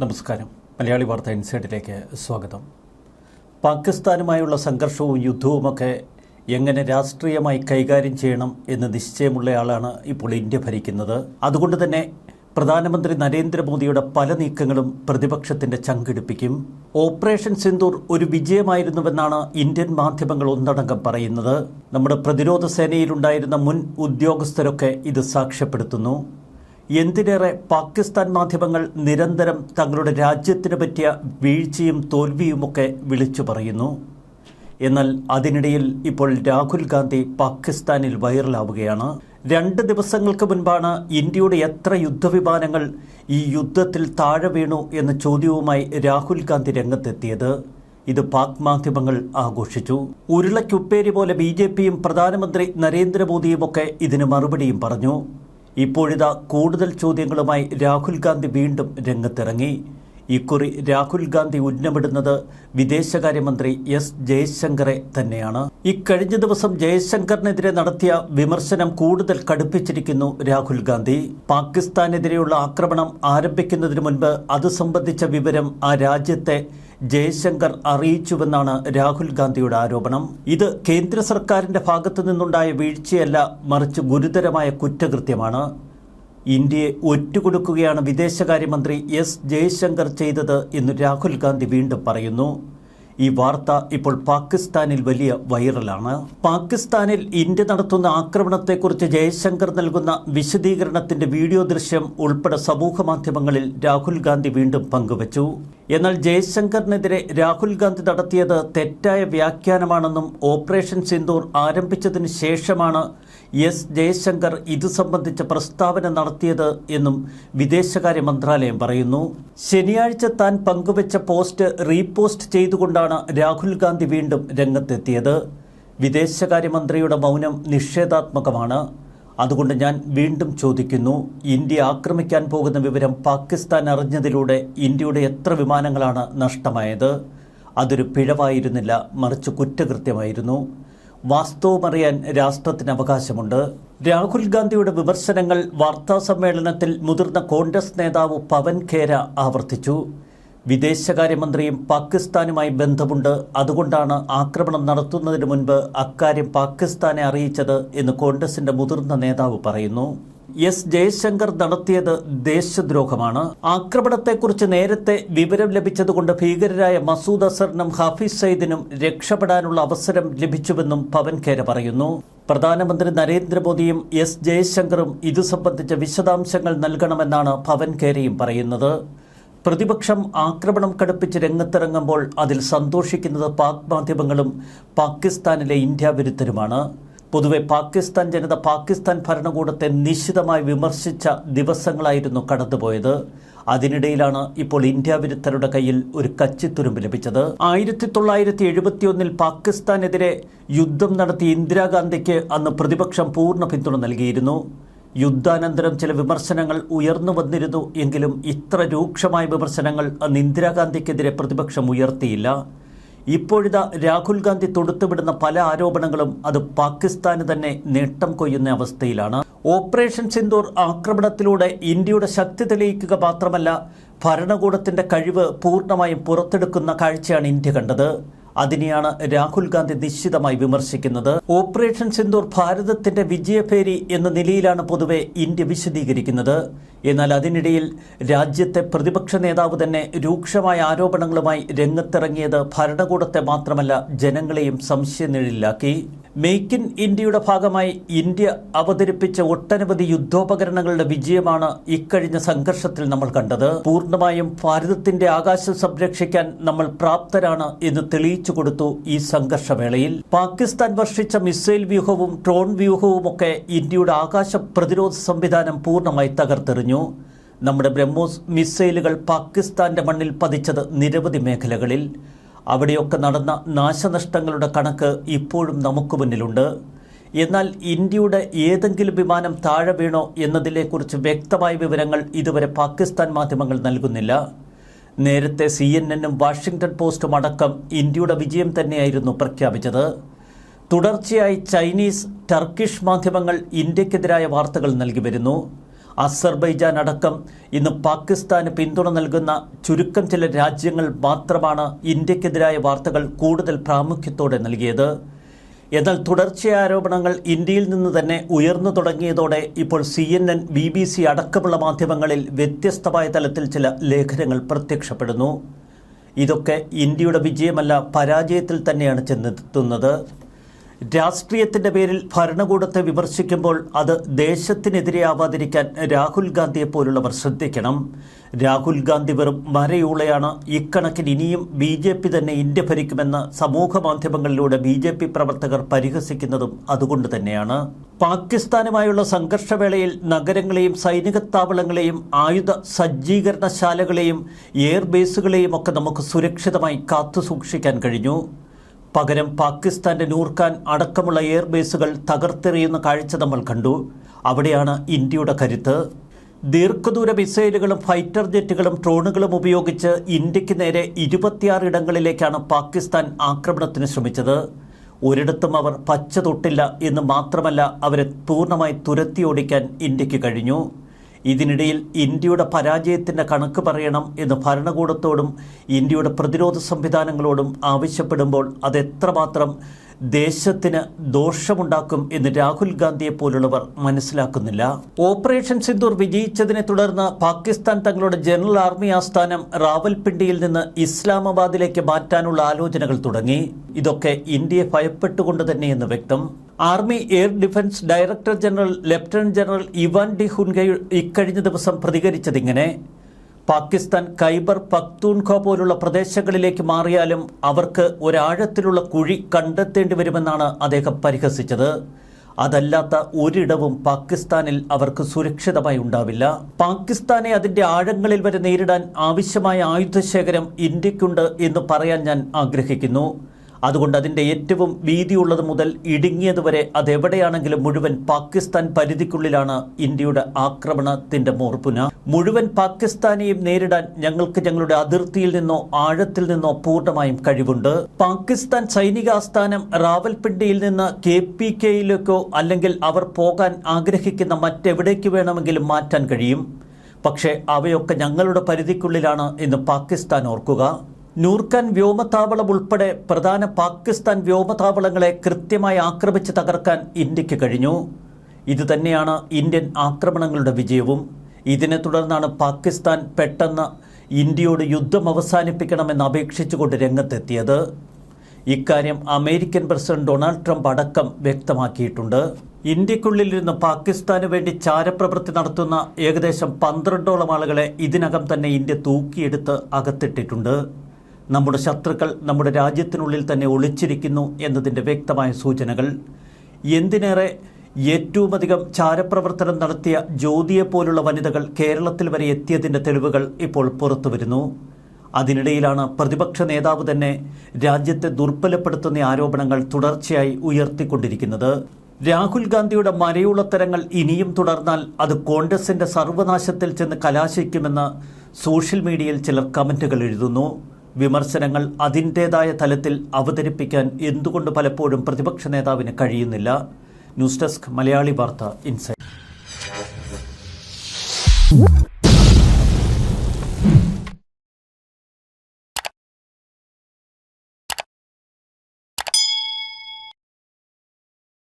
നമസ്കാരം. മലയാളി വാർത്ത ഇൻസൈഡിലേക്ക് സ്വാഗതം. പാകിസ്ഥാനുമായുള്ള സംഘർഷവും യുദ്ധവുമൊക്കെ എങ്ങനെ രാഷ്ട്രീയമായി കൈകാര്യം ചെയ്യണം എന്ന് നിശ്ചയമുള്ളയാളാണ് ഇപ്പോൾ ഇന്ത്യ ഭരിക്കുന്നത്. അതുകൊണ്ട് തന്നെ പ്രധാനമന്ത്രി നരേന്ദ്രമോദിയുടെ പല നീക്കങ്ങളും പ്രതിപക്ഷത്തിന്റെ ചങ്കിടിപ്പിക്കും. ഓപ്പറേഷൻ സിന്ദൂർ ഒരു വിജയമായിരുന്നുവെന്നാണ് ഇന്ത്യൻ മാധ്യമങ്ങൾ ഒന്നടങ്കം പറയുന്നത്. നമ്മുടെ പ്രതിരോധ സേനയിലുണ്ടായിരുന്ന മുൻ ഉദ്യോഗസ്ഥരൊക്കെ ഇത് സാക്ഷ്യപ്പെടുത്തുന്നു. എന്തിനേറെ പാകിസ്ഥാൻ മാധ്യമങ്ങൾ നിരന്തരം തങ്ങളുടെ രാജ്യത്തിന് പറ്റിയ വീഴ്ചയും തോൽവിയുമൊക്കെ വിളിച്ചു പറയുന്നു. എന്നാൽ അതിനിടയിൽ ഇപ്പോൾ രാഹുൽ ഗാന്ധി പാകിസ്ഥാനിൽ വൈറലാവുകയാണ്. രണ്ട് ദിവസങ്ങൾക്ക് മുൻപാണ് ഇന്ത്യയുടെ എത്ര യുദ്ധവിമാനങ്ങൾ ഈ യുദ്ധത്തിൽ താഴെ വീണു എന്ന ചോദ്യവുമായി രാഹുൽ ഗാന്ധി രംഗത്തെത്തിയത്. ഇത് പാക് മാധ്യമങ്ങൾ ആഘോഷിച്ചു. ഉരുളയ്ക്കുപ്പേരി പോലെ ബി ജെ പിയും പ്രധാനമന്ത്രി നരേന്ദ്രമോദിയുമൊക്കെ ഇതിന് മറുപടിയും പറഞ്ഞു. ഇപ്പോഴിതാ കൂടുതൽ ചോദ്യങ്ങളുമായി രാഹുൽ ഗാന്ധി വീണ്ടും രംഗത്തിറങ്ങി. ഇക്കുറി രാഹുൽ ഗാന്ധി ഉന്നമിടുന്നത് വിദേശകാര്യമന്ത്രി എസ് ജയശങ്കറെ തന്നെയാണ്. ഇക്കഴിഞ്ഞ ദിവസം ജയശങ്കറിനെതിരെ നടത്തിയ വിമർശനം കൂടുതൽ കടുപ്പിച്ചിരിക്കുന്നു രാഹുൽ ഗാന്ധി. പാകിസ്ഥാനെതിരെയുള്ള ആക്രമണം ആരംഭിക്കുന്നതിന് മുൻപ് അത് സംബന്ധിച്ച വിവരം ആ രാജ്യത്തെ ജയശങ്കർ അറിയിച്ചുവെന്നാണ് രാഹുൽ ഗാന്ധിയുടെ ആരോപണം. ഇത് കേന്ദ്ര സർക്കാരിന്റെ ഭാഗത്തു നിന്നുണ്ടായ വീഴ്ചയല്ല മറിച്ച് ഗുരുതരമായ കുറ്റകൃത്യമാണ്. ഇന്ത്യയെ ഒറ്റുകൊടുക്കുകയാണ് വിദേശകാര്യമന്ത്രി എസ് ജയശങ്കർ ചെയ്തത് എന്ന് രാഹുൽ ഗാന്ധി വീണ്ടും പറയുന്നു. ഈ വാർത്ത ഇപ്പോൾ പാകിസ്ഥാനിൽ വലിയ വൈറലാണ്. പാകിസ്ഥാനിൽ ഇന്ത്യ നടത്തുന്ന ആക്രമണത്തെക്കുറിച്ച് ജയശങ്കർ നൽകുന്ന വിശദീകരണത്തിന്റെ വീഡിയോ ദൃശ്യം ഉൾപ്പെടെ സമൂഹ മാധ്യമങ്ങളിൽ രാഹുൽ ഗാന്ധി വീണ്ടും പങ്കുവച്ചു. എന്നാൽ ജയശങ്കറിനെതിരെ രാഹുൽ ഗാന്ധി നടത്തിയത് തെറ്റായ വ്യാഖ്യാനമാണെന്നും ഓപ്പറേഷൻ സിന്ദൂർ ആരംഭിച്ചതിന് ശേഷമാണ് എസ് ജയശങ്കർ ഇത് സംബന്ധിച്ച പ്രസ്താവന നടത്തിയത് എന്നും വിദേശകാര്യ മന്ത്രാലയം പറയുന്നു. ശനിയാഴ്ച താൻ പങ്കുവച്ച പോസ്റ്റ് റീപോസ്റ്റ് ചെയ്തുകൊണ്ടാണ് രാഹുൽ ഗാന്ധി വീണ്ടും രംഗത്തെത്തിയത്. വിദേശകാര്യമന്ത്രിയുടെ മൗനം നിഷേധാത്മകമാണ്. അതുകൊണ്ട് ഞാൻ വീണ്ടും ചോദിക്കുന്നു ഇന്ത്യ ആക്രമിക്കാൻ പോകുന്ന വിവരം പാകിസ്ഥാൻ അറിഞ്ഞതിലൂടെ ഇന്ത്യയുടെ എത്ര വിമാനങ്ങളാണ് നഷ്ടമായത്? അതൊരു പിഴവായിരുന്നില്ല മറിച്ച് കുറ്റകൃത്യമായിരുന്നു. വാസ്തവമറിയാൻ രാഷ്ട്രത്തിന് അവകാശമുണ്ട്. രാഹുൽ ഗാന്ധിയുടെ വിമർശനങ്ങൾ വാർത്താ സമ്മേളനത്തിൽ മുതിർന്ന കോൺഗ്രസ് നേതാവ് പവൻ ഖേര ആവർത്തിച്ചു. വിദേശകാര്യമന്ത്രിയും പാകിസ്ഥാനുമായി ബന്ധമുണ്ട്. അതുകൊണ്ടാണ് ആക്രമണം നടത്തുന്നതിന് മുൻപ് അക്കാര്യം പാകിസ്ഥാനെ അറിയിച്ചത് എന്ന് കോൺഗ്രസിന്റെ മുതിർന്ന നേതാവ് പറയുന്നു. എസ് ജയശങ്കർ നടത്തിയത് ദേശദ്രോഹമാണ്. ആക്രമണത്തെക്കുറിച്ച് നേരത്തെ വിവരം ലഭിച്ചതുകൊണ്ട് ഭീകരരായ മസൂദ് അസറിനും ഹാഫിസ് സയ്ദിനും രക്ഷപ്പെടാനുള്ള അവസരം ലഭിച്ചുവെന്നും പവൻ ഖേര പറയുന്നു. പ്രധാനമന്ത്രി നരേന്ദ്രമോദിയും എസ് ജയശങ്കറും ഇതു സംബന്ധിച്ച വിശദാംശങ്ങൾ നൽകണമെന്നാണ് പവൻ ഖേരയും പറയുന്നത്. പ്രതിപക്ഷം ആക്രമണം കടുപ്പിച്ച് രംഗത്തിറങ്ങുമ്പോൾ അതിൽ സന്തോഷിക്കുന്നത് പാക് മാധ്യമങ്ങളും പാകിസ്ഥാനിലെ ഇന്ത്യ വിരുദ്ധരുമാണ്. പൊതുവെ പാകിസ്ഥാൻ ജനത പാകിസ്ഥാൻ ഭരണകൂടത്തെ നിശിതമായി വിമർശിച്ച ദിവസങ്ങളായിരുന്നു കടന്നുപോയത്. അതിനിടയിലാണ് ഇപ്പോൾ ഇന്ത്യ വിരുദ്ധരുടെ കയ്യിൽ ഒരു കച്ചിത്തുരുമ്പ് ലഭിച്ചത്. ആയിരത്തി തൊള്ളായിരത്തി എഴുപത്തിയൊന്നിൽ പാകിസ്ഥാനെതിരെ യുദ്ധം നടത്തിയ ഇന്ദിരാഗാന്ധിക്ക് അന്ന് പ്രതിപക്ഷം പൂർണ പിന്തുണ നൽകിയിരുന്നു. യുദ്ധാനന്തരം ചില വിമർശനങ്ങൾ ഉയർന്നു വന്നിരുന്നു എങ്കിലും ഇത്ര രൂക്ഷമായ വിമർശനങ്ങൾ അന്ന് ഇന്ദിരാഗാന്ധിക്കെതിരെ പ്രതിപക്ഷം ഉയർത്തിയില്ല. ഇപ്പോഴിതാ രാഹുൽ ഗാന്ധി തൊടുത്തുവിടുന്ന പല ആരോപണങ്ങളും അത് പാകിസ്ഥാന് തന്നെ നേട്ടം കൊയ്യുന്ന അവസ്ഥയിലാണ്. ഓപ്പറേഷൻ സിന്ദൂർ ആക്രമണത്തിലൂടെ ഇന്ത്യയുടെ ശക്തി തെളിയിക്കുക മാത്രമല്ല ഭരണകൂടത്തിന്റെ കഴിവ് പൂർണമായും പുറത്തെടുക്കുന്ന കാഴ്ചയാണ് ഇന്ത്യ കണ്ടത്. അതിനെയാണ് രാഹുൽ ഗാന്ധി നിശ്ചിതമായി വിമർശിക്കുന്നത്. ഓപ്പറേഷൻ സിന്ദൂർ ഭാരതത്തിന്റെ വിജയഭേരി എന്ന നിലയിലാണ് പൊതുവെ ഇന്ത്യ വിശദീകരിക്കുന്നത്. എന്നാൽ അതിനിടയിൽ രാജ്യത്തെ പ്രതിപക്ഷ നേതാവ് തന്നെ രൂക്ഷമായ ആരോപണങ്ങളുമായി രംഗത്തിറങ്ങിയത് ഭരണകൂടത്തെ മാത്രമല്ല ജനങ്ങളെയും സംശയനിഴലിലാക്കി. മെയ്ക്ക് ഇൻ ഇന്ത്യയുടെ ഭാഗമായി ഇന്ത്യ അവതരിപ്പിച്ച ഒട്ടനവധി യുദ്ധോപകരണങ്ങളുടെ വിജയമാണ് ഇക്കഴിഞ്ഞ സംഘർഷത്തിൽ നമ്മൾ കണ്ടത്. പൂർണമായും ഭാരതത്തിന്റെ ആകാശം സംരക്ഷിക്കാൻ നമ്മൾ പ്രാപ്തരാണ് എന്ന് തെളിയിച്ചു കൊടുത്തു ഈ സംഘർഷവേളയിൽ. പാകിസ്ഥാൻ വർഷിച്ച മിസൈൽ വ്യൂഹവും ഡ്രോൺ വ്യൂഹവുമൊക്കെ ഇന്ത്യയുടെ ആകാശ പ്രതിരോധ സംവിധാനം പൂർണമായി തകർത്തെറിഞ്ഞു. നമ്മുടെ ബ്രഹ്മോസ് മിസൈലുകൾ പാകിസ്ഥാന്റെ മണ്ണിൽ പതിച്ചത് നിരവധി മേഖലകളിൽ. അവിടെയൊക്കെ നടന്ന നാശനഷ്ടങ്ങളുടെ കണക്ക് ഇപ്പോഴും നമുക്ക് മുന്നിലുണ്ട്. എന്നാൽ ഇന്ത്യയുടെ ഏതെങ്കിലും വിമാനം താഴെ വീണോ എന്നതിനെക്കുറിച്ച് വ്യക്തമായ വിവരങ്ങൾ ഇതുവരെ പാകിസ്ഥാൻ മാധ്യമങ്ങൾ നൽകുന്നില്ല. നേരത്തെ സി എൻ എന്നും വാഷിംഗ്ടൺ പോസ്റ്റും അടക്കം ഇന്ത്യയുടെ വിജയം തന്നെയായിരുന്നു പ്രഖ്യാപിച്ചത്. തുടർച്ചയായി ചൈനീസ് ടർക്കിഷ് മാധ്യമങ്ങൾ ഇന്ത്യക്കെതിരായ വാർത്തകൾ നൽകി വരുന്നു. അസർബൈജാൻ അടക്കം ഇന്ന് പാകിസ്ഥാന് പിന്തുണ നൽകുന്ന ചുരുക്കം ചില രാജ്യങ്ങൾ മാത്രമാണ് ഇന്ത്യക്കെതിരായ വാർത്തകൾ കൂടുതൽ പ്രാമുഖ്യത്തോടെ നൽകിയത്. എന്നാൽ തുടർച്ചയായ ആരോപണങ്ങൾ ഇന്ത്യയിൽ നിന്ന് തന്നെ ഉയർന്നു തുടങ്ങിയതോടെ ഇപ്പോൾ C N N B B C അടക്കമുള്ള മാധ്യമങ്ങളിൽ വ്യത്യസ്തമായ തലത്തിൽ ചില ലേഖനങ്ങൾ പ്രത്യക്ഷപ്പെടുന്നു. ഇതൊക്കെ ഇന്ത്യയുടെ വിജയമല്ല പരാജയത്തിൽ തന്നെയാണ് ചെന്നെത്തുന്നത്. രാഷ്ട്രീയത്തിന്റെ പേരിൽ ഭരണകൂടത്തെ വിമർശിക്കുമ്പോൾ അത് ദേശത്തിനെതിരെയാവാതിരിക്കാൻ രാഹുൽ ഗാന്ധിയെ പോലുള്ളവർ ശ്രദ്ധിക്കണം. രാഹുൽ ഗാന്ധി വെറും മരയൂളയാണ്. ഇക്കണക്കിന് ഇനിയും ബി ജെ പി തന്നെ ഇന്ത്യ ഭരിക്കുമെന്ന് സമൂഹ മാധ്യമങ്ങളിലൂടെ ബി ജെ പി പ്രവർത്തകർ പരിഹസിക്കുന്നതും അതുകൊണ്ട് തന്നെയാണ്. പാകിസ്ഥാനുമായുള്ള സംഘർഷവേളയിൽ നഗരങ്ങളെയും സൈനിക താവളങ്ങളെയും ആയുധ സജ്ജീകരണശാലകളെയും എയർബേസുകളെയും ഒക്കെ നമുക്ക് സുരക്ഷിതമായി കാത്തുസൂക്ഷിക്കാൻ കഴിഞ്ഞു. പകരം പാകിസ്ഥാന്റെ നൂർഖാൻ അടക്കമുള്ള എയർബേസുകൾ തകർത്തെറിയുന്ന കാഴ്ച നമ്മൾ കണ്ടു. അവിടെയാണ് ഇന്ത്യയുടെ കരുത്ത്. ദീർഘദൂര മിസൈലുകളും ഫൈറ്റർ ജെറ്റുകളും ഡ്രോണുകളും ഉപയോഗിച്ച് ഇന്ത്യയ്ക്ക് നേരെ ഇരുപത്തിയാറ് ഇടങ്ങളിലേക്കാണ് പാകിസ്ഥാൻ ആക്രമണത്തിന് ശ്രമിച്ചത്. ഒരിടത്തും അവർ പച്ച തൊട്ടില്ല എന്ന് മാത്രമല്ല അവരെ പൂർണമായി തുരത്തി ഓടിക്കാൻ ഇന്ത്യയ്ക്ക് കഴിഞ്ഞു. ഇതിനിടയിൽ ഇന്ത്യയുടെ പരാജയത്തിന്റെ കണക്ക് പറയണം എന്ന് ഭരണകൂടത്തോടും ഇന്ത്യയുടെ പ്രതിരോധ സംവിധാനങ്ങളോടും ആവശ്യപ്പെടുമ്പോൾ അതെത്രമാത്രം ദേശത്തിന് ദോഷമുണ്ടാക്കും എന്ന് രാഹുൽ ഗാന്ധിയെ പോലുള്ളവർ മനസ്സിലാക്കുന്നില്ല. ഓപ്പറേഷൻ സിന്ദൂർ വിജയിച്ചതിനെ തുടർന്ന് പാകിസ്ഥാൻ തങ്ങളുടെ ജനറൽ ആർമി ആസ്ഥാനം റാവൽപിണ്ടിയിൽ നിന്ന് ഇസ്ലാമാബാദിലേക്ക് മാറ്റാനുള്ള ആലോചനകൾ തുടങ്ങി. ഇതൊക്കെ ഇന്ത്യയെ ഭയപ്പെട്ടുകൊണ്ട് തന്നെയെന്ന് വ്യക്തം. Army air defence director general lieutenant general Ivan D ഹുൻഗൈ ഇക്കഴിഞ്ഞ ദിവസം പ്രതികരിച്ചതിങ്ങനെ. പാകിസ്ഥാൻ ഖൈബർ പക്തൂൺഖ പോലുള്ള പ്രദേശങ്ങളിലേക്ക് മാറിയാലും അവർക്ക് ഒരാഴത്തിലുള്ള കുഴി കണ്ടെത്തേണ്ടി വരുമെന്നാണ് അദ്ദേഹം പരിഹസിച്ചത്. അതല്ലാത്ത ഒരിടവും പാകിസ്ഥാനിൽ അവർക്ക് സുരക്ഷിതമായി ഉണ്ടാവില്ല. പാകിസ്ഥാനെ അതിന്റെ ആഴങ്ങളിൽ വരെ നേരിടാൻ ആവശ്യമായ ആയുധശേഖരം ഇന്ത്യക്കുണ്ട് എന്ന് പറയാൻ ഞാൻ ആഗ്രഹിക്കുന്നു. അതുകൊണ്ട് അതിന്റെ ഏറ്റവും വീതിയുള്ളത് മുതൽ ഇടുങ്ങിയത് വരെ അതെവിടെയാണെങ്കിലും മുഴുവൻ പാകിസ്ഥാൻ പരിധിക്കുള്ളിലാണ് ഇന്ത്യയുടെ ആക്രമണത്തിന്റെ മോർപ്പുന. മുഴുവൻ പാകിസ്ഥാനെയും നേരിടാൻ ഞങ്ങൾക്ക് ഞങ്ങളുടെ അതിർത്തിയിൽ നിന്നോ ആഴത്തിൽ നിന്നോ പൂർണമായും കഴിവുണ്ട്. പാകിസ്ഥാൻ സൈനിക ആസ്ഥാനം റാവൽപിണ്ടിയിൽ നിന്ന് കെ പി കെയിലേക്കോ അല്ലെങ്കിൽ അവർ പോകാൻ ആഗ്രഹിക്കുന്ന മറ്റെവിടേക്ക് വേണമെങ്കിലും മാറ്റാൻ കഴിയും. പക്ഷേ അവയൊക്കെ ഞങ്ങളുടെ പരിധിക്കുള്ളിലാണ് എന്ന് പാകിസ്ഥാൻ ഓർക്കുക. നൂർഖാൻ വ്യോമതാവളം ഉൾപ്പെടെ പ്രധാന പാകിസ്ഥാൻ വ്യോമതാവളങ്ങളെ കൃത്യമായി ആക്രമിച്ച് തകർക്കാൻ ഇന്ത്യയ്ക്ക് കഴിഞ്ഞു. ഇതുതന്നെയാണ് ഇന്ത്യൻ ആക്രമണങ്ങളുടെ വിജയവും. ഇതിനെ തുടർന്നാണ് പാകിസ്ഥാൻ പെട്ടെന്ന് ഇന്ത്യയോട് യുദ്ധം അവസാനിപ്പിക്കണമെന്ന് അപേക്ഷിച്ചുകൊണ്ട് രംഗത്തെത്തിയത്. ഇക്കാര്യം അമേരിക്കൻ പ്രസിഡന്റ് ഡൊണാൾഡ് ട്രംപ് അടക്കം വ്യക്തമാക്കിയിട്ടുണ്ട്. ഇന്ത്യക്കുള്ളിലിരുന്ന് പാകിസ്ഥാന് വേണ്ടി ചാരപ്രവൃത്തി നടത്തുന്ന ഏകദേശം പന്ത്രണ്ടോളം ആളുകളെ ഇതിനകം തന്നെ ഇന്ത്യ തൂക്കിയെടുത്ത് അകത്തിട്ടിട്ടുണ്ട്. നമ്മുടെ ശത്രുക്കൾ നമ്മുടെ രാജ്യത്തിനുള്ളിൽ തന്നെ ഒളിച്ചിരിക്കുന്നു എന്നതിന്റെ വ്യക്തമായ സൂചനകൾ. എന്തിനേറെ ഏറ്റവും അധികം ചാരപ്രവർത്തനം നടത്തിയ ജ്യോതിയെപ്പോലുള്ള വനിതകൾ കേരളത്തിൽ വരെ എത്തിയതിന്റെ തെളിവുകൾ ഇപ്പോൾ പുറത്തുവരുന്നു അതിനിടയിലാണ് പ്രതിപക്ഷ നേതാവ് തന്നെ രാജ്യത്തെ ദുർബലപ്പെടുത്തുന്ന ആരോപണങ്ങൾ തുടർച്ചയായി ഉയർത്തിക്കൊണ്ടിരിക്കുന്നത്. രാഹുൽ ഗാന്ധിയുടെ മരയുളത്തരങ്ങൾ ഇനിയും തുടർന്നാൽ അത് കോൺഗ്രസിന്റെ സർവനാശത്തിൽ ചെന്ന് കലാശിക്കുമെന്ന് സോഷ്യൽ മീഡിയയിൽ ചിലർ കമന്റുകൾ എഴുതുന്നു. വിമർശനങ്ങൾ അതിന്റേതായ തലത്തിൽ അവതരിപ്പിക്കാൻ എന്തുകൊണ്ട് പലപ്പോഴും പ്രതിപക്ഷ നേതാവിന് കഴിയുന്നില്ല? ന്യൂസ് ഡെസ്ക് മലയാളി വാർത്ത ഇൻസൈറ്റ്.